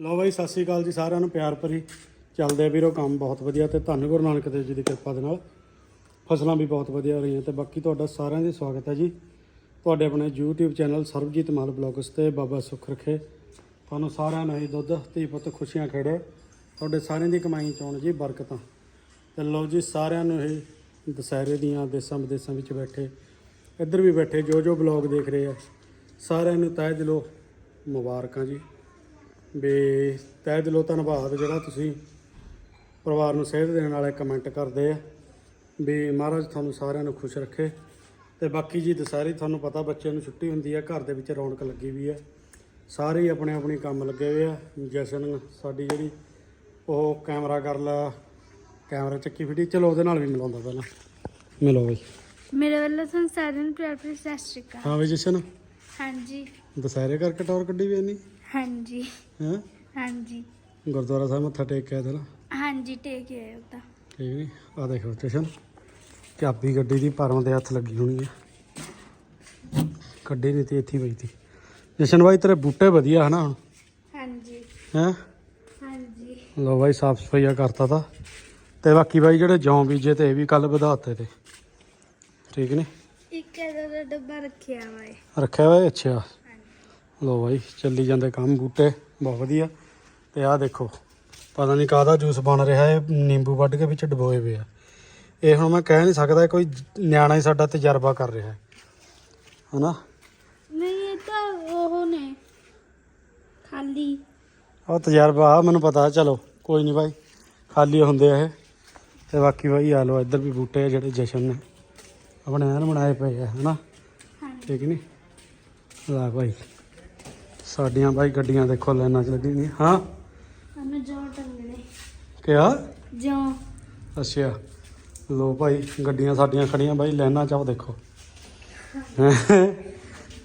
ਲਓ ਬਾਈ, ਸਤਿ ਸ੍ਰੀ ਅਕਾਲ ਜੀ ਸਾਰਿਆਂ ਨੂੰ, ਪਿਆਰ ਭਰੀ ਚੱਲਦੇ ਆ ਵੀਰੋ ਕੰਮ, ਬਹੁਤ ਵਧੀਆ ਤੇ ਧੰਨ ਗੁਰੂ ਨਾਨਕ ਦੇਵ ਜੀ ਦੀ ਕਿਰਪਾ ਦੇ ਨਾਲ। ਫਸਲਾਂ ਵੀ ਬਹੁਤ ਵਧੀਆ ਹੋ ਰਹੀਆਂ ਤੇ ਬਾਕੀ ਤੁਹਾਡਾ ਸਾਰਿਆਂ ਦਾ ਸਵਾਗਤ ਹੈ ਜੀ। ਤੁਹਾਡੇ ਆਪਣੇ YouTube channel Sarabjit Mall blogs ਤੇ ਬਾਬਾ ਸੁੱਖ ਰਖੇ। ਤੁਹਾਨੂੰ ਸਾਰਿਆਂ ਨੂੰ ਹੀ ਦੁੱਧ, ਧੀ ਪੁੱਤ ਖੁਸ਼ੀਆਂ ਖੇੜੇ। ਤੁਹਾਡੇ ਸਾਰਿਆਂ ਦੀ ਕਮਾਈ ਚ ਆਉਣ ਜੀ, ਬਰਕਤਾਂ। ਤੇ ਲਓ ਜੀ, ਸਾਰਿਆਂ ਨੂੰ ਇਹ ਦੁਸਹਿਰੇ ਦੀਆਂ ਦੇਸਾਂ ਵਿਦੇਸਾਂ ਵਿੱਚ ਬੈਠੇ, ਇੱਧਰ ਵੀ ਬੈਠੇ ਜੋ ਜੋ ਬਲੌਗ ਦੇਖ ਰਹੇ ਆ, ਸਾਰਿਆਂ ਨੂੰ ਤਹਿ ਦਿਲੋਂ ਮੁਬਾਰਕਾਂ ਜੀ। ਵੀ ਤਹਿ ਦਿਲੋਂ ਧੰਨਵਾਦ ਜਿਹੜਾ ਤੁਸੀਂ ਪਰਿਵਾਰ ਨੂੰ ਸੇਧ ਦੇਣ ਵਾਲੇ ਕਮੈਂਟ ਕਰਦੇ ਆ। ਵੀ ਮਹਾਰਾਜ ਤੁਹਾਨੂੰ ਸਾਰਿਆਂ ਨੂੰ ਖੁਸ਼ ਰੱਖੇ। ਤੇ ਬਾਕੀ ਜੀ ਦੁਸਹਿਰੇ ਤੁਹਾਨੂੰ ਪਤਾ ਬੱਚਿਆਂ ਨੂੰ ਛੁੱਟੀ ਹੁੰਦੀ ਹੈ ਘਰ ਦੇ ਵਿੱਚ ਰੌਣਕ ਲੱਗੀ ਵੀ ਹੈ ਸਾਰੇ ਹੀ ਆਪਣੇ ਆਪਣੇ ਕੰਮ ਲੱਗੇ ਹੋਏ ਆ। ਜਸ਼ਨ ਸਾਡੀ ਜਿਹੜੀ ਉਹ ਕੈਮਰਾ ਕਰ ਲਾ ਕੈਮਰਾ ਚੱਕੀ ਫਿੱਟੀ। ਚਲੋ ਉਹਦੇ ਨਾਲ ਵੀ ਮਿਲਾਉਂਦਾ ਪਹਿਲਾਂ। ਮਿਲੋ ਬਈ। ਮੇਰੇ ਵੱਲੋਂ ਤੁਹਾਨੂੰ ਸਾਰਿਆਂ ਨੂੰ ਪਿਆਰ ਭਰੀ ਸਤਿ ਸ਼੍ਰੀ ਅਕਾਲ। ਹਾਂ ਬਈ ਜਸ਼ਨ। ਹਾਂਜੀ। ਦੁਸਹਿਰੇ ਕਰਕੇ ਟੌਰ ਕੱਢੀ ਵੀ ਨਹੀਂ ਹਾਂਜੀ। ਹੈ? ਹਾਂਜੀ। ਗੁਰਦੁਆਰਾ ਸਾਹਿਬ ਮੱਥਾ ਟੇਕ ਕੇ ਆਇਆ ਨਾ ਹਾਂਜੀ ਟੇਕ ਆਏ ਉਹ ਤਾਂ। ਠੀਕ ਨਹੀਂ ਆ ਦੇਖੋ ਜਸ਼ਨ ਚਾਬੀ ਗੱਡੀ ਦੀ ਪਰਮ ਦੇ ਹੱਥ ਲੱਗੀ ਹੋਣੀ ਹੈ ਕੱਢੀ ਨਹੀਂ ਤੇ ਇੱਥੇ ਹੀ ਪਈ ਤੀ। ਜਸ਼ਨ ਬਾਈ ਤੇਰੇ ਬੂਟੇ ਵਧੀਆ ਹਨਾ ਹੁਣ? ਹਾਂਜੀ। ਹੈ? ਹਾਂਜੀ। ਲੋ ਬਾਈ ਸਾਫ਼ ਸਫਾਈਆ ਕਰਤਾ ਤਾ। ਤੇ ਬਾਕੀ ਬਾਈ ਜਿਹੜੇ ਜੌਂ ਬੀਜੇ ਤੇ ਇਹ ਵੀ ਕੱਲ ਵਧਾਤੇ ਤੇ। ਠੀਕ ਨੇ? ਇੱਕ ਇਹਦਾ ਡੱਬਾ ਰੱਖਿਆ ਵਾ ਰੱਖਿਆ ਹੋਇਆ ਅੱਛਾ। ਲੋ ਬਾਈ ਚੱਲੀ ਜਾਂਦੇ ਕੰਮ ਬੂਟੇ ਬਹੁਤ ਵਧੀਆ। ਤੇ ਆਹ ਦੇਖੋ ਪਤਾ ਨਹੀਂ ਕਾਹਦਾ ਜੂਸ ਬਣ ਰਿਹਾ ਹੈ ਨਿੰਬੂ ਵੱਢ ਕੇ ਵਿੱਚ ਡਬੋਏ ਪਏ ਆ। ਇਹ ਹੁਣ ਮੈਂ ਕਹਿ ਨਹੀਂ ਸਕਦਾ ਕੋਈ ਨਿਆਣਾ ਹੀ ਸਾਡਾ ਤਜਰਬਾ ਕਰ ਰਿਹਾ ਹੈ। ਹਨਾ? ਨਹੀਂ ਇਹ ਤਾਂ ਉਹ ਨੇ ਖਾਲੀ। ਉਹ ਤਜਰਬਾ ਆ ਮੈਨੂੰ ਪਤਾ ਚਲੋ ਕੋਈ ਨਹੀਂ ਬਾਈ ਖਾਲੀ ਹੁੰਦੇ ਆ ਇਹ। ਤੇ ਬਾਕੀ ਬਾਈ ਆ ਲੋ ਇੱਧਰ ਵੀ ਬੂਟੇ ਆ ਜਿਹੜੇ ਜਸ਼ਨ ਨੇ। ਆਪਣੇ ਐਨ ਬਣਾਏ ਪਏ ਆ ਹਨਾ? ਠੀਕ ਨਹੀਂ ਲੈ ਭਾਈ ਸਾਡੀਆਂ ਬਾਈ ਗੱਡੀਆਂ ਦੇਖੋ ਲਾਈਨਾਂ 'ਚ ਲੱਗੀ ਨਹੀਂ ਹਾਂ। ਸਾਨੂੰ ਜੋ ਟੰਗਣੇ। ਕਿਹਾ ਜੋ। ਅੱਛਾ। ਲੋ ਭਾਈ ਗੱਡੀਆਂ ਸਾਡੀਆਂ ਖੜੀਆਂ ਬਾਈ ਲਾਈਨਾਂ 'ਚ ਆਓ ਦੇਖੋ।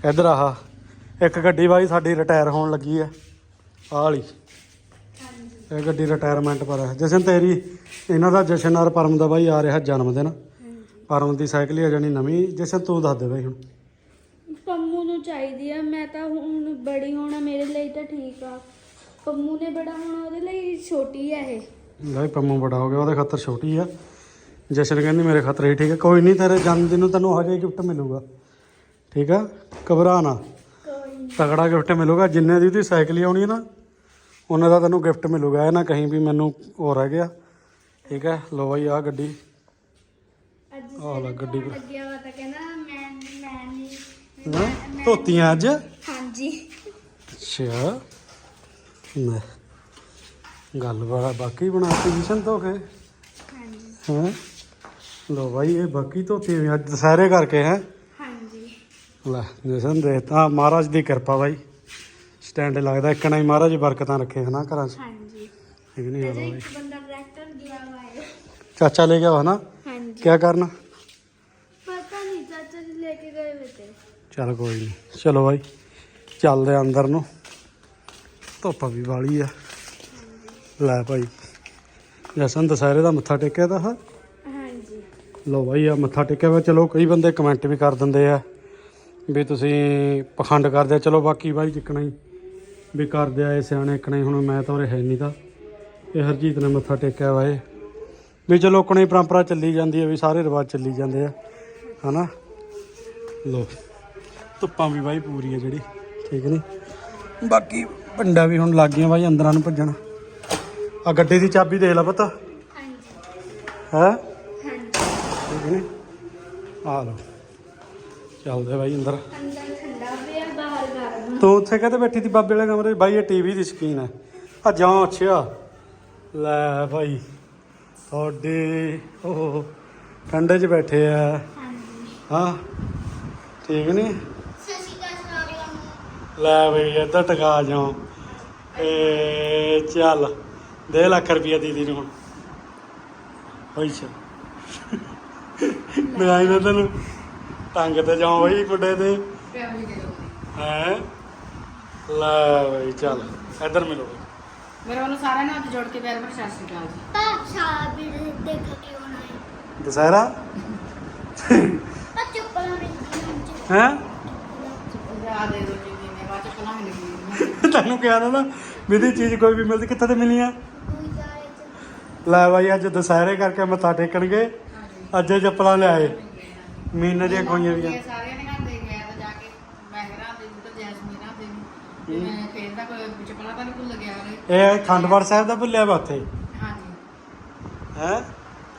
ਇੱਧਰ ਆਹ ਇੱਕ ਗੱਡੀ ਬਾਈ ਸਾਡੀ ਰਿਟਾਇਰ ਹੋਣ ਲੱਗੀ ਹੈ ਆਹ ਵਾਲੀ। ਇਹ ਗੱਡੀ ਰਿਟਾਇਰਮੈਂਟ ਪਰ ਹੈ। ਜਸ਼ਨ ਤੇਰੀ ਇਹਨਾਂ ਦਾ ਜਸ਼ਨ ਔਰ ਪਰਮ ਦਾ ਬਾਈ ਆ ਰਿਹਾ ਜਨਮ ਦਿਨ ਪਰਮ ਦੀ ਸਾਈਕਲ ਹੀ ਆ ਜਾਣੀ ਨਵੀਂ। ਜਸ਼ਨ ਤੂੰ ਦੱਸ ਦੇ ਬਾਈ ਹੁਣ। ਪੰਮੂ ਨੂੰ ਚਾਹੀਦੀ ਆ ਮੈਂ ਤਾਂ ਹੁਣ ਬੜੀ ਹੋਣਾ ਮੇਰੇ ਲਈ ਤਾਂ ਠੀਕ ਆ। ਪੰਮੂ ਨੇ ਬੜਾ ਹੋਣਾ ਉਹਦੇ ਲਈ ਛੋਟੀ ਆ ਇਹ। ਲੈ ਪੰਮੂ ਬੜਾ ਹੋ ਗਿਆ ਉਹਦੇ ਖਾਤਰ ਛੋਟੀ ਆ। ਜਸ਼ਨ ਕਹਿੰਦੀ ਮੇਰੇ ਖਾਤਰ ਹੀ ਠੀਕ ਹੈ ਕੋਈ ਨਹੀਂ ਤੇਰੇ ਜਨਮ ਦਿਨ ਨੂੰ ਤੈਨੂੰ ਹਜੇ ਗਿਫਟ ਮਿਲੂਗਾ। ਠੀਕ ਆ? ਘਬਰਾ ਨਾ। ਤਗੜਾ ਗਿਫਟ ਮਿਲੂਗਾ। ਜਿੰਨੇ ਦੀ ਉਹਦੀ ਸਾਈਕਲ ਹੀ ਆਉਣੀ ਹੈ ਨਾ ਉਹਨਾਂ ਦਾ ਤੈਨੂੰ ਗਿਫਟ ਮਿਲੂਗਾ। ਇਹ ਨਾ ਕਹੀਂ ਵੀ ਮੈਨੂੰ ਹੋ ਰਹਿ ਗਿਆ। ਠੀਕ ਹੈ ਲੋ ਬਾਈ ਆ ਗੱਡੀ। ਅੱਜ ਆਹ ਲੈ ਗੱਡੀ ਲੱਗਿਆ ਵਾ ਤਾਂ ਕਹਿੰਦਾ ਹੈਂ? ਧੋਤੀਆਂ ਅੱਜ? ਹਾਂਜੀ। ਅੱਛਾ। ਲੈ ਗੱਲ ਬੜਾ ਬਾਕੀ ਬਣਾਤੀ ਜਸ਼ਨ ਧੋ ਕੇ। ਹਾਂਜੀ। ਹੈ? ਲੋ ਬਾਈ ਇਹ ਬਾਕੀ ਧੋਤੀ ਹੋਈ ਅੱਜ ਦੁਸਹਿਰੇ ਕਰਕੇ ਹੈ? ਹਾਂਜੀ। ਲੈ ਜਸ਼ਨ ਦੇ ਤਾਂ ਮਹਾਰਾਜ ਦੀ ਕਿਰਪਾ ਬਾਈ। ਸਟੈਂਡ ਲੱਗਦਾ ਇੱਕ ਨਾ ਹੀ ਮਹਾਰਾਜ ਬਰਕਤਾਂ ਰੱਖੇ ਹਨਾ ਘਰਾਂ 'ਚ? ਹਾਂਜੀ। ਠੀਕ ਨਹੀਂ ਆਦਾ ਅਜੇ ਬਾਈ। ਇੱਕ ਬੰਦਾ ਟਰੈਕਟਰ ਗਿਆ ਵਾ ਹੈ ਚਾਚਾ ਲੈ ਗਿਆ ਵਾ ਨਾ? ਹਾਂਜੀ। ਕੀ ਕਰਨਾ ਪਤਾ ਨਹੀਂ ਚਾਚਾ ਜੀ ਲੈ ਕੇ ਗਏ ਵੇ ਤੇ ਚਲ ਕੋਈ ਨਹੀਂ ਚਲੋ ਬਾਈ ਚੱਲਦੇ ਅੰਦਰ ਨੂੰ। ਧੁੱਪ ਵੀ ਵਾਲੀ ਆ। ਲੈ ਭਾਈ ਜਸਨ ਦੁਸਹਿਰੇ ਦਾ ਮੱਥਾ ਟੇਕਿਆ ਤਾਂ ਹਾਂ? ਹਾਂਜੀ। ਲੋ ਬਾਈ ਆ ਮੱਥਾ ਟੇਕਿਆ ਵਾ। ਚਲੋ ਕਈ ਬੰਦੇ ਕਮੈਂਟ ਵੀ ਕਰ ਦਿੰਦੇ ਆ ਵੀ ਤੁਸੀਂ ਪਖੰਡ ਕਰਦੇ ਆ। ਚਲੋ ਬਾਕੀ ਬਾਈ ਜਿੱਕਣਾ ਹੀ। ਵੀ ਕਰਦੇ ਆ ਇਹ ਸਿਆਣੇ ਇੱਕਣਾ ਹੀ ਹੁਣ ਮੈਂ ਤਾਂ ਉਰੇ ਹੈ ਨਹੀਂ ਤਾਂ। ਇਹ ਹਰਜੀਤ ਨੇ ਮੱਥਾ ਟੇਕਿਆ ਵਾ ਇਹ। ਵੀ ਚਲੋ ਕੋਣੀ ਪਰੰਪਰਾ ਚੱਲੀ ਜਾਂਦੀ ਹੈ ਵੀ ਸਾਰੇ ਰਿਵਾਜ ਚੱਲੀ ਜਾਂਦੇ ਆ। ਹਨਾ? ਲੋ ਧੁੱਪਾਂ ਵੀ ਬਾਈ ਪੂਰੀ ਹੈ ਜਿਹੜੀ ਠੀਕ ਨਹੀਂ ਬਾਕੀ ਭੰਡਾ ਵੀ ਹੁਣ ਲੱਗ ਗਈਆਂ ਬਾਈ ਅੰਦਰਾਂ ਨੂੰ ਭੱਜਣ। ਆ ਗੱਡੀ ਦੀ ਚਾਬੀ ਦੇਖ ਲੈ ਪਤਾ। ਹਾਂਜੀ। ਹੈ? ਹਾਂਜੀ। ਠੀਕ ਨੇ? ਆ ਲਓ। ਚੱਲਦੇ ਬਾਈ ਅੰਦਰ। ਅੰਦਰ ਠੰਡਾ ਪਿਆ ਬਾਹਰ ਗਰਮ ਤੂੰ ਉੱਥੇ ਕਹਤੇ ਬੈਠੀ ਸੀ ਬਾਬੇ ਵਾਲੇ ਕਮਰੇ? ਬਾਈ ਇਹ ਟੀਵੀ ਦੀ ਸਕੀਨ ਹੈ ਆ ਜਾਂ ਅੱਛਾ। ਲੈ ਭਾਈ ਤੁਹਾਡੇ ਉਹ ਠੰਡੇ 'ਚ ਬੈਠੇ ਆ। ਹਾਂਜੀ। ਹਾਂ। ਠੀਕ ਨੇ? ਲੈ ਬਈ ਇੱਧਰ ਟਕਾ ਜਾਓ। ਏ ਚੱਲ ਦੇ ਲੱਖ ਰੁਪਿਆ ਦੀਦੀ ਨੂੰ ਹੁਣ। ਹੋਈਛਾ ਮੈਂ ਆਈ ਨਾ ਤੈਨੂੰ ਟੰਗ ਤੇ ਜਾਉ ਬਈ ਗੁੱਡੇ ਤੇ। ਹੈ? ਲੈ ਬਈ ਚੱਲ ਇੱਧਰ ਮਿਲੋ ਮੇਰੇ ਵੱਲੋਂ ਸਾਰਿਆਂ ਨੂੰ ਹੱਥ ਜੋੜ ਕੇ ਪਿਆਰ ਭਰੀ ਸਤਿ ਸ਼੍ਰੀ ਅਕਾਲ ਜੀ। ਵੀ ਦੇਖ ਕੇ ਹੋਣਾ ਹੈ ਦੁਸਹਿਰਾ? ਚੁੱਪਾਂ ਰਹਿੰਦੀਆਂ ਹੈ? ਆ ਦੇ ਦੋ ਜੀ। ਨੇ ਚ ਕਲਾਂ ਲੱਗੀ ਤੈਨੂੰ ਕਿਹਾ ਨਾ ਵਿਧੀ ਚੀਜ਼ ਕੋਈ ਵੀ ਮਿਲਦੀ ਕਿੱਥੇ ਤੇ ਮਿਲੀ ਆ? ਲੈ ਬਾਈ ਅੱਜ ਦੁਸਹਿਰੇ ਕਰਕੇ ਮੱਥਾ ਟੇਕਣਗੇ ਅੱਜ ਇਹ ਚੱਪਲਾਂ ਲਿਆਏ ਮੀਨੇ ਦੀਆਂ ਕੋਈਆਂ ਵੀ ਇਹ ਸਾਰਿਆਂ ਨੇ ਘਰ ਦੇ ਗਿਆ ਤਾਂ ਜਾ ਕੇ ਮਹਿਰਾ ਦੇ ਤੇ ਜੈਸਮੀਨਾ ਦੇ ਵੀ। ਤੇ ਮੈਂ ਫੇਰ ਦਾ ਕੋਈ ਚਪਲਾ ਤਾਂ ਨਹੀਂ ਭੁੱਲ ਗਿਆ ਉਹਨੇ ਇਹ ਖੰਡਪੜ ਸਾਹਿਬ ਦਾ ਭੁੱਲਿਆ ਵਾ ਉੱਥੇ? ਹਾਂਜੀ। ਹੈ?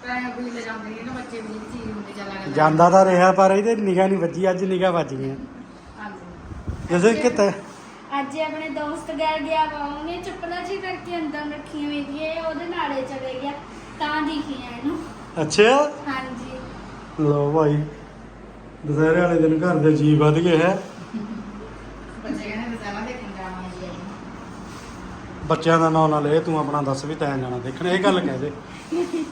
ਤਾਂ ਵੀ ਲੈ ਜਾਂਦੇ ਨੇ ਨਾ ਬੱਚੇ ਵੀ ਜਿਹੜੀ ਚੀਜ਼ ਹੁੰਦੀ ਚੱਲ ਲੱਗਦਾ। ਜਾਂਦਾ ਤਾਂ ਰਿਹਾ ਪਰ ਇਹਦੇ ਨਿਗਾਹ ਨਹੀਂ ਵੱਜੀ ਅੱਜ ਨਿਗਾਹ ਵੱਜ ਗਈ ਹਾਂਜੀ। ਜਿਵੇਂ ਕਿਤੇ ਅੱਜ ਇਹ ਆਪਣੇ ਦੋਸਤ ਘਰ ਗਿਆ ਵਾ ਉਹਨੇ ਚੱਪਲਾਂ ਜੀ ਕਰਕੇ ਅੰਦਰ ਰੱਖੀਆਂ ਹੋਈ ਸੀ ਇਹ ਉਹਦੇ ਨਾਲੇ ਚਲੇ ਗਿਆ ਤਾਂ ਦਿਖੀਆਂ ਇਹਨੂੰ। ਅੱਛਾ? ਹਾਂਜੀ। ਲੋ ਭਾਈ ਦੁਸਹਿਰੇ ਵਾਲੇ ਦਿਨ ਘਰ ਦੇ ਜੀ ਵੱਧ ਗਏ ਹੈ। ਬੱਚੇ ਕਹਿੰਦੇ ਜੀ। ਬੱਚਿਆਂ ਦਾ ਨਾਂ ਨਾ ਲੈ ਤੂੰ ਆਪਣਾ ਦੱਸ ਵੀ ਤੈਂ ਜਾਣਾ ਦੇਖਣ ਇਹ ਗੱਲ ਕਹਿ ਦੇ।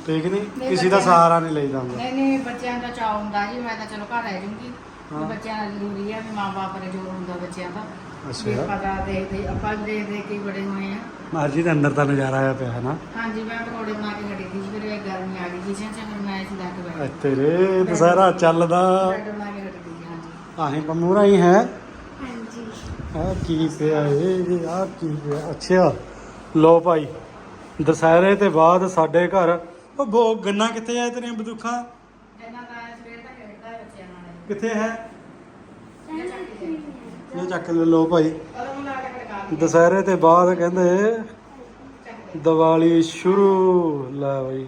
ਠੀਕ ਨਹੀਂ ਕਿਸੇ ਦਾ ਸਹਾਰਾ ਨਹੀਂ ਲਈ ਜਾਂਦਾ। ਨਹੀਂ ਨਹੀਂ ਬੱਚਿਆਂ ਦਾ ਚਾਅ ਹੁੰਦਾ ਜੀ ਮੈਂ ਤਾਂ ਚਲੋ ਘਰ ਰਹਿ ਜੂੰਗੀ। ਹਾਂ। ਬੱਚਿਆਂ ਦਾ ਜ਼ਰੂਰੀ ਹੈ ਵੀ ਮਾਂ-ਬਾਪ ਦਾ ਜੋਰ ਹੁੰਦਾ ਬੱਚਿਆਂ ਦਾ। ਵੀ ਅੱਛਾ ਪਤਾ ਦੇਖਦੇ ਆਪਾਂ ਦੇਖ ਦੇਖ ਕੇ ਹੀ ਬੜੇ ਹੋਏ ਆ। ਮਰਜ਼ੀ ਦੇ ਅੰਦਰ ਤਾਂ ਨਜ਼ਾਰਾ ਆਇਆ ਪਿਆ ਹੈ ਨਾ ਹਾਂਜੀ ਮੈਂ ਪਕੌੜੇ ਬਣਾ ਕੇ ਖੜੀ ਸੀ ਫਿਰ ਇਹ ਗਰਮੀ ਆ ਗਈ ਕਿਚਨ 'ਚ ਫਿਰ ਮੈਂ ਇੱਥੇ ਲੈ ਕੇ ਬੈਠ। ਐ ਤੇਰੇ ਦੁਸਹਿਰਾ ਚੱਲਦਾ। ਬ੍ਰੈਡ ਬਣਾ ਕੇ ਖੜੀ ਸੀ ਹਾਂਜੀ। ਆਹੀਂ ਪੰਮੂਰਾ ਹੀ ਹੈ? ਹਾਂਜੀ। ਆ ਕੀ ਪਿਆ ਇਹ ਆ ਕੀ ਪਿਆ? ਅੱਛਾ ਲੋ ਭਾਈ ਦੁਸਹਿਰੇ ਤੇ ਬਾਅਦ ਸਾਡੇ ਘਰ। ਉਹ ਬੋ ਗੰਨਾ ਕਿੱਥੇ ਆ ਤੇਰੀਆਂ ਬੰਦੂਖਾਂ ਇਹਨਾਂ ਦਾ ਸਵੇਰ ਤੱਕ ਖੇਡਦਾ ਹੈ ਬੱਚਿਆਂ ਨਾਲ। ਕਿੱਥੇ ਹੈ? ਇਹ ਚੱਕ ਲੈ ਲੋ ਭਾਈ। ਦੁਸਹਿਰੇ ਤੇ ਬਾਅਦ ਕਹਿੰਦੇ ਦੀਵਾਲੀ ਸ਼ੁਰੂ। ਲੈ ਬਾਈ।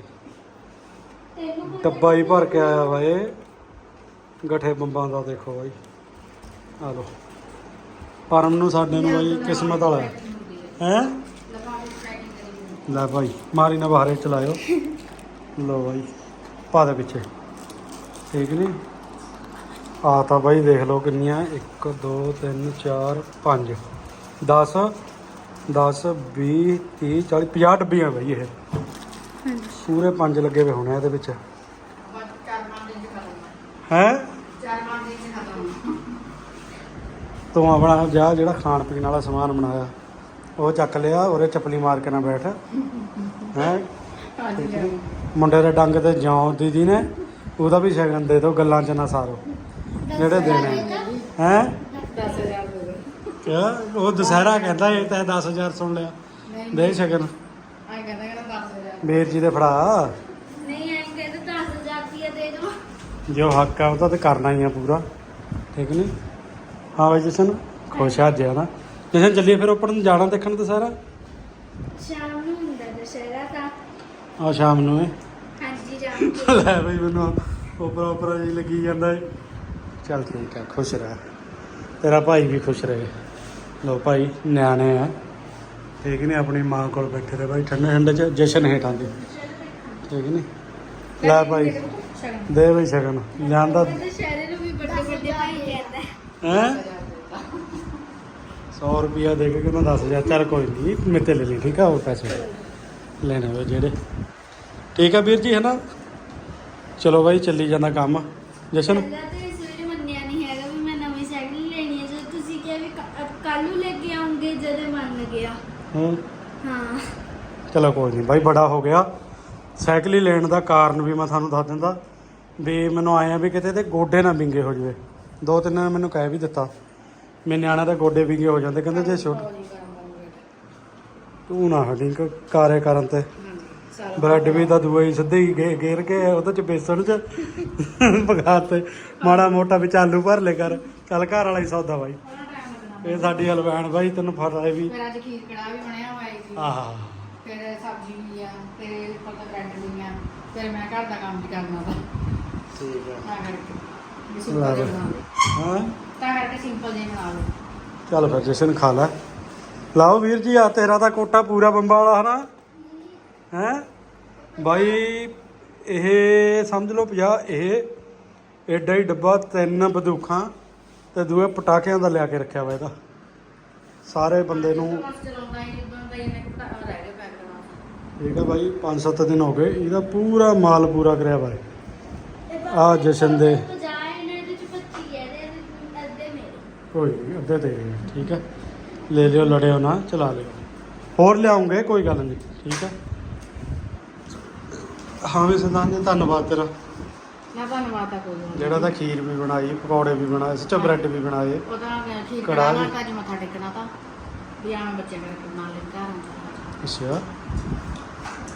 ਡੱਬਾ ਹੀ ਭਰ ਕੇ ਆਇਆ ਵਾ ਇਹ। ਬੰਬਾਂ ਦਾ ਦੇਖੋ ਬਾਈ। ਆ ਲੋ ਪਰਮ ਨੂੰ ਸਾਡੇ ਨੂੰ ਬਾਈ ਕਿਸਮਤ ਵਾਲਾ ਹੈ। ਹੈਂ? ਲੈ ਭਾਈ, ਮਾਰੀ ਨਾ ਬਾਹਰੇ ਚਲਾਇਓ। ਲੋ ਬਾਈ, ਪਾ ਦੇ ਪਿੱਛੇ। ਠੀਕ ਨਹੀਂ ਆ ਤਾਂ ਬਾਈ ਦੇਖ ਲਓ ਕਿੰਨੀਆਂ 1 2 3 4 5 10 10 20 30 40 50 ਡੱਬੀਆਂ ਬਾਈ ਇਹ। ਪੂਰੇ ਪੰਜ ਲੱਗੇ ਹੋਏ ਹੋਣੇ ਇਹਦੇ ਵਿੱਚ। ਹੈ? ਤੂੰ ਆਪਣਾ ਜਾ ਜਿਹੜਾ ਖਾਣ ਪੀਣ ਵਾਲਾ ਸਮਾਨ ਬਣਾਇਆ ਉਹ ਚੱਕ ਲਿਆ ਉਹਰੇ ਚੱਪਲੀ ਮਾਰ ਕੇ ਨਾ ਬੈਠ। ਹੈ? ਮੁੰਡੇ ਦੇ ਡੰਗ ਤੇ ਜਿਉਂ ਦੀਦੀ ਨੇ ਉਹਦਾ ਵੀ ਸ਼ਗਨ ਦੇ ਦਿਓ ਗੱਲਾਂ 'ਚ ਨਾ ਸਾਰੋ। ਜਿਹੜੇ ਦੇਣੇ ਹੈ? 10000 ਦੇ ਦਿਓ ਕਿਆ? ਉਹ ਦੁਸਹਿਰਾ ਕਹਿੰਦਾ ਇਹ ਤਾਂ 10000 ਸੁਣ ਲਿਆ। ਦੇ ਸ਼ਗਨ ਆਈ ਕਹਿੰਦਾ ਕਹਿੰਦਾ 10000 ਵੀਰ ਜੀ ਦੇ ਫੜਾ। ਨਹੀਂ ਐਂ ਕਹਿੰਦੇ 10000 ਰੁਪਏ ਦੇ ਦੋ। ਜੋ ਹੱਕ ਆ ਉਹਦਾ ਤੇ ਕਰਨਾ ਹੀ ਆ ਪੂਰਾ। ਠੀਕ ਨਹੀਂ ਹਾਂ ਬਾਈ ਜਸਨ ਖੁਸ਼ ਆ ਅੱਜ ਨਾ। ਜਸਨ ਚੱਲੀਏ ਫਿਰ ਉੱਪਰ ਨੂੰ ਜਾਣਾ ਦੇਖਣ ਦੁਸਹਿਰਾ? ਸ਼ਾਮ ਨੂੰ ਹੁੰਦਾ ਦੁਸ਼ਹਿਰਾ ਤਾਂ। ਆ ਸ਼ਾਮ ਨੂੰ ਏ। ਹਾਂਜੀ ਜਾਵਾਂਗੇ ਲੈ ਬਈ ਮੈਨੂੰ ਉੱਪਰ ਉੱਪਰ ਜੀ ਲੱਗੀ ਜਾਂਦਾ ਏ। ਚੱਲ ਠੀਕ ਆ ਖੁਸ਼ ਰਹਿ। ਤੇਰਾ ਭਾਈ ਵੀ ਖੁਸ਼ ਰਹੇ। ਲੋ ਭਾਈ ਨਿਆਣੇ ਆ। ਠੀਕ ਨੇ ਆਪਣੀ ਮਾਂ ਕੋਲ ਬੈਠੇ ਰਹੇ ਭਾਈ ਠੰਡੇ ਠੰਡੇ ਚ ਜਸ਼ਨ ਹੇਠਾਂ ਦੇ। ਠੀਕ ਨੇ? ਲੈ ਭਾਈ ਦੇ ਬਈ ਸ਼ਗਨ। ਜਾਂਦਾ ਦੁਸ਼ਹਿਰੇ ਨੂੰ ਵੀ ਵੱਡੇ ਵੱਡੇ ਭਾਈ ਕਹਿੰਦਾ। ਹੈ? 100 ਰੁਪਿਆ ਦੇ ਕੇ ਕਹਿੰਦਾ 10000 ਚੱਲ ਕੋਈ ਨਹੀਂ ਮੇਤੇ ਲੈ ਲਈ ਠੀਕ ਆ ਹੋਰ ਪੈਸੇ। ਲੈਣੇ ਹੋਏ ਜਿਹੜੇ। ਠੀਕ ਆ ਵੀਰ ਜੀ ਹੈ ਨਾ ਚਲੋ ਬਾਈ ਚੱਲੀ ਜਾਂਦਾ ਕੰਮ। ਜਸ਼ਨ ਪਹਿਲਾਂ ਤੇ ਇਸ ਵੇਲੇ ਮੰਨਿਆ ਨਹੀਂ ਹੈਗਾ ਵੀ ਮੈਂ ਨਵੀਂ ਸਾਈਕਲ ਲੈਣੀ ਹੈ ਜਦੋਂ ਤੁਸੀਂ ਕਿਹਾ ਵੀ ਕੱਲ ਨੂੰ ਲੈ ਕੇ ਆਉਂਗੇ ਜਦੋਂ ਮੰਨ ਗਿਆ ਹੂੰ। ਹਾਂ। ਚਲੋ ਕੋਈ ਨਹੀਂ ਬਾਈ ਬੜਾ ਹੋ ਗਿਆ। ਸਾਈਕਲ ਹੀ ਲੈਣ ਦਾ ਕਾਰਨ ਵੀ ਮੈਂ ਤੁਹਾਨੂੰ ਦੱਸ ਦਿੰਦਾ ਵੀ ਮੈਨੂੰ ਆਇਆ ਵੀ ਕਿਤੇ ਤੇ ਗੋਡੇ ਨਾ ਵਿੰਗੇ ਹੋ ਜਵੇ। ਦੋ ਤਿੰਨ ਨੇ ਮੈਨੂੰ ਕਹਿ ਵੀ ਦਿੱਤਾ ਮੇਰੇ ਨਿਆਣਿਆਂ ਦੇ ਗੋਡੇ ਵਿੰਗੇ ਹੋ ਜਾਂਦੇ ਕਹਿੰਦੇ ਜੇ ਛੋਟ ਤੂੰ ਨਾ ਹਲਿੰਕ ਕਾਰੇ ਕਰਨ ਤੇ। ਬ੍ਰੈਡ ਵੀ ਤਾਂ ਹੀ ਸਿੱਧੇ ਹੀ ਗੇਰ ਕੇ ਉਹਦੇ ਚ ਬੇਸਣ ਚ ਪਕਾ ਤੇ ਮਾੜਾ ਮੋਟਾ ਵਿੱਚ ਆਲੂ ਭਰ ਲੈ ਕਰ। ਚੱਲ ਘਰ ਵਾਲਾ ਹੀ ਸੌਦਾ ਬਾਈ। ਇਹ ਸਾਡੀ ਹਲਵੈਣ ਬਾਈ ਤੈਨੂੰ ਪਤਾ ਹੈ ਵੀ। ਫਿਰ ਅੱਜ ਖੀਰ ਕੜਾ ਵੀ ਬਣਿਆ ਹੋਇਆ ਸੀ। ਆਹ। ਫਿਰ ਸਬਜ਼ੀ ਵੀ ਆ ਤੇ ਉੱਪਰ ਤਾਂ ਬ੍ਰੈਡ ਵੀ ਆ। ਫਿਰ ਮੈਂ ਘਰ ਦਾ ਕੰਮ ਵੀ ਕਰਨਾ ਤਾਂ ਠੀਕ ਹੈ ਤਾਂ ਕਰਕੇ। ਵੀ ਸਿੰਪਲ ਦੇ। ਜਿਹਾ ਬਣਾ ਲਓ ਹਾਂ? ਤਾਂ ਕਰਕੇ ਸਿੰਪਲ ਜਿਹਾ ਬਣਾ ਲਓ। ਚੱਲ ਫਿਰ ਜਸ਼ਨ ਖਾ ਲੈ। ਲਾਓ ਵੀਰ ਜੀ ਆ ਤੇਰਾ ਤਾਂ ਕੋਟਾ ਪੂਰਾ ਬੰਬਾ ਵਾਲਾ ਹਨਾ? ਹੈ? ਬਾਈ ਇਹ ਸਮਝ ਲਓ 50 ਇਹ ਐਡਾ ਹੀ ਡੱਬਾ ਤਿੰਨ ਬੰਦੂਖਾਂ ਤੇ ਦੂਏ ਪਟਾਕਿਆਂ ਦਾ ਲਿਆ ਕੇ ਰੱਖਿਆ ਵਾ ਇਹਦਾ। ਸਾਰੇ ਬੰਦੇ ਨੂੰ ਬਸ ਚਲਾਉਂਦਾ ਹੀ ਇਦਾਂ ਦਾ ਹੀ ਠੀਕ ਹੈ ਬਾਈ 5-7 ਦਿਨ ਹੋ ਗਏ, ਇਹਦਾ ਪੂਰਾ ਮਾਲ ਪੂਰਾ ਕਰਿਆ ਬਾਰੇ ਇਹ। ਆ ਜਸ਼ਨ ਦੇ। ਕੋਈ ਨਹੀਂ ਅੱਧੇ ਦੇ ਠੀਕ ਹੈ ਲੈ ਲਿਓ, ਲੜਿਓ ਨਾ, ਚਲਾ ਲਿਓ। ਹੋਰ ਲਿਆਉਂਗੇ, ਕੋਈ ਗੱਲ ਨਹੀਂ ਠੀਕ ਹੈ ਹਾਂ ਵੀ ਸਰਦਾਰ ਜੀ, ਧੰਨਵਾਦ ਤੇਰਾ। ਨਾ ਧੰਨਵਾਦ ਆ ਕੋਈ ਨਹੀਂ ਜਿਹੜਾ ਤਾਂ ਖੀਰ ਵੀ ਬਣਾਈ ਪਕੌੜੇ ਵੀ ਬਣਾਏ ਸੱਚਾ ਬ੍ਰੈਡ ਵੀ ਬਣਾਏ। ਉਹਦਾ ਠੀਕ ਕੜਾਹ ਕੜਾ ਵੀ। ਨਾਲ ਤਾਂ ਅੱਜ ਮੱਥਾ ਟੇਕਣਾ ਤਾਂ। ਵੀ ਆਮ ਬੱਚਿਆਂ ਕਰਕੇ ਬਣਾ ਲੈਣ ਘਰ ਆਉਂਦਾ ਅੱਛਾ।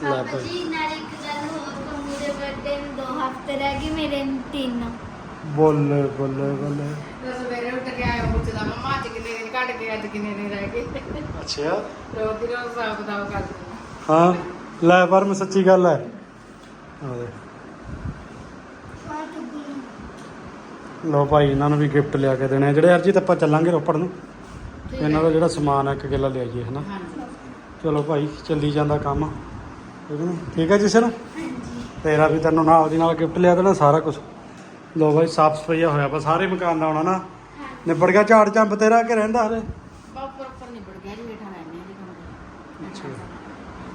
ਲੈ ਪਾਪਾ ਭਾਈ। ਜੀ ਨਾਲ ਇੱਕ ਗੱਲ ਹੋਰ ਪੰਮੂ ਦੇ ਬਰਥਡੇ ਨੂੰ ਦੋ ਹਫ਼ਤੇ ਰਹਿ ਗਏ ਮੇਰੇ ਨੂੰ ਤਿੰਨ। ਬੋਲੇ ਬੋਲੇ ਬੋਲੇ। ਤੇ ਸਵੇਰੇ ਉੱਠ ਕੇ ਆਇਆ ਪੁੱਛਦਾ ਮੰਮਾ ਅੱਜ ਕਿੰਨੇ ਦਿਨ ਘੱਟ ਗਏ ਅੱਜ ਕਿੰਨੇ ਦਿਨ ਰਹਿ ਗਏ? ਅੱਛਾ। ਰੋਜ਼ ਦੀ ਰੋਜ਼ ਹਿਸਾਬ ਕਿਤਾਬ ਕਰ ਦਿੰਦਾ। ਹਾਂ। ਲੈ ਪਰ ਮੈਂ ਸੱਚੀ ਗੱਲ ਹੈ। ਆ ਦੇ ਲੋ ਭਾਈ ਇਹਨਾਂ ਨੂੰ ਵੀ ਗਿਫਟ ਲਿਆ ਕੇ ਦੇਣੇ ਆ ਜਿਹੜੇ ਅਰਜੀਤ ਆਪਾਂ ਚੱਲਾਂਗੇ ਰੋਪੜ ਨੂੰ ਇਹਨਾਂ ਦਾ। ਜਿਹੜਾ ਸਮਾਨ ਹੈ ਇੱਕ ਕਿੱਲਾ ਲਿਆਈਏ ਹਨਾ? ਹਾਂਜੀ। ਚਲੋ ਭਾਈ ਚੱਲੀ ਜਾਂਦਾ ਕੰਮ। ਠੀਕ ਹੈ ਠੀਕ ਹੈ ਜਿਸਨ ਤੇਰਾ ਵੀ ਤੈਨੂੰ ਨਾਲ ਦੀ ਨਾਲ ਗਿਫਟ ਲਿਆ ਦੇਣਾ ਸਾਰਾ ਕੁਝ ਲੋ ਭਾਈ ਸਾਫ਼ ਸਫਾਈਆ ਹੋਇਆ ਪਾ ਸਾਰੇ ਮਕਾਨ ਦਾ ਆਉਣਾ ਨਾ ਨਿਬੜ ਗਿਆ ਝਾੜ ਚੰਬ ਤੇਰਾ ਕਿ ਰਹਿੰਦਾ ਹਲੇ? ਬਾਪਰ ਉੱਪਰ ਨਿਬੜ ਗਿਆ ਜੀ ਬੈਠਾ ਰਹਿੰਦੇ ਆ ਜੀ ਕਮਰੇ ਅੱਛਾ।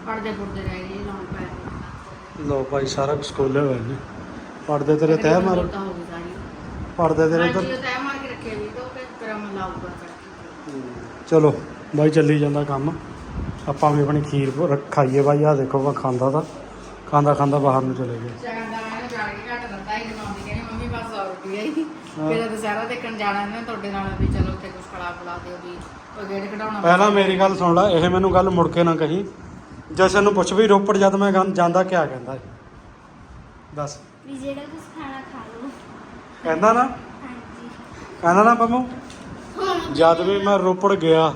ਪੜਦੇ ਪੁਰਦੇ ਰਹਿ ਗਏ ਲਾਉਣ ਪੈ ਲੋ ਭਾਈ ਸਾਰਾ ਕੁਝ ਖੋਲੇ ਹੋਏ ਨੇ ਪਰਦੇ ਤੇਰੇ ਤਹਿ ਮਾਰ। ਤਾਂ ਪਰਦੇ ਤੇਰੇ ਹਾਂਜੀ ਤਾਂ ਉਹ ਤੈਅ ਮਾਰ ਕੇ ਰੱਖਿਆ ਜੀ ਤਾਂ ਉਹ ਫਿਰ ਕਰਮ ਲਾਊਗਾ ਕਰਕੇ ਚਲੋ ਬਾਈ ਚੱਲੀ ਜਾਂਦਾ ਕੰਮ। ਆਪਾਂ ਵੀ ਆਪਣੀ ਖੀਰ ਖਾਈਏ ਬਾਈ ਆ ਦੇਖੋ ਮੈਂ ਖਾਂਦਾ ਤਾਂ। ਖਾਂਦਾ ਖਾਂਦਾ ਬਾਹਰ ਨੂੰ ਚਲੇ ਗਏ। ਸ਼ਗਨ ਦਾ ਮੈਨੂੰ ਜਾਣ ਕੇ ਘੱਟ ਦਿੰਦਾ ਹੀ ਬਣਾਉਂਦੀ ਕਹਿੰਦੀ ਮੰਮੀ ਬਸ 100 ਰੁਪਈਆ ਹੀ ਹਾਂ। ਫਿਰ ਦੁਸਹਿਰਾ ਦੇਖਣ ਜਾਣਾ ਨੇ ਤੁਹਾਡੇ ਨਾਲ ਵੀ ਚਲੋ ਉੱਥੇ ਕੁਝ ਖੜਾ ਖਲਾ ਦਿਓ ਵੀ ਉਹ ਗੇੜ ਕਢਾਉਣਾ ਪਹਿਲਾਂ ਮੇਰੀ ਗੱਲ ਸੁਣ ਲੈ ਇਹ ਮੈਨੂੰ ਗੱਲ ਮੁੜ ਕੇ ਨਾ ਕਹੀ। ਜਸ਼ਨ ਨੂੰ ਪੁੱਛ ਵੀ ਰੋਪੜ ਜਦ ਮੈਂ ਗੰ- ਜਾਂਦਾ ਕਿਆ ਕਹਿੰਦਾ? ਦੱਸ। ਵੀ ਜਿਹੜਾ ਕੁਝ ਖਾਣਾ ਕਹਿੰਦਾ ਨਾ? ਹਾਂਜੀ। ਕਹਿੰਦਾ ਨਾ ਪੰਮੂ ਜਦ ਵੀ ਮੈਂ ਰੋਪੜ ਗਿਆ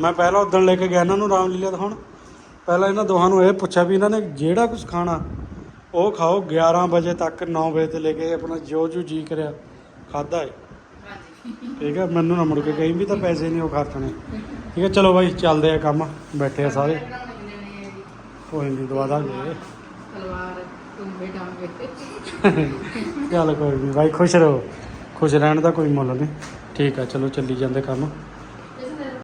ਮੈਂ ਪਹਿਲਾਂ ਉਦਣ ਲੈ ਕੇ ਗਿਆ ਇਹਨਾਂ ਨੂੰ ਰਾਮਲੀਲਾ ਦਿਖਾਉਣ। ਪਹਿਲਾਂ ਇਹਨਾਂ ਦੋਹਾਂ ਨੂੰ ਇਹ ਪੁੱਛਿਆ ਵੀ ਇਹਨਾਂ ਨੇ ਜਿਹੜਾ ਕੁਝ ਖਾਣਾ ਉਹ ਖਾਓ 11 ਵਜੇ ਤੱਕ 9 ਵਜੇ ਤੋਂ ਲੈ ਕੇ ਆਪਣਾ ਜੋ ਜੋ ਜੀ ਕਰਿਆ ਖਾਦਾ ਹੈ ਠੀਕ ਹੈ ਮੈਨੂੰ ਨਾ ਮੁੜ ਕੇ ਕਹੀਂ ਵੀ ਤਾਂ ਪੈਸੇ ਨਹੀਂ ਉਹ ਖਰਚਣੇ। ਠੀਕ ਹੈ ਚਲੋ ਬਾਈ ਚੱਲਦੇ ਆ ਕੰਮ ਬੈਠੇ ਆ ਸਾਰੇ। ਕੋਈ ਨਹੀਂ ਦਵਾ ਦਾਂਗੇ। ਤਲਵਾਰ। ਚੱਲ ਕੋਈ ਨਹੀਂ ਬਾਈ ਖੁਸ਼ ਰਹੋ। ਖੁਸ਼ ਰਹਿਣ ਦਾ ਕੋਈ ਮੁੱਲ ਨਹੀਂ। ਠੀਕ ਆ, ਚਲੋ ਚੱਲੀ ਜਾਂਦੇ ਕੰਮ।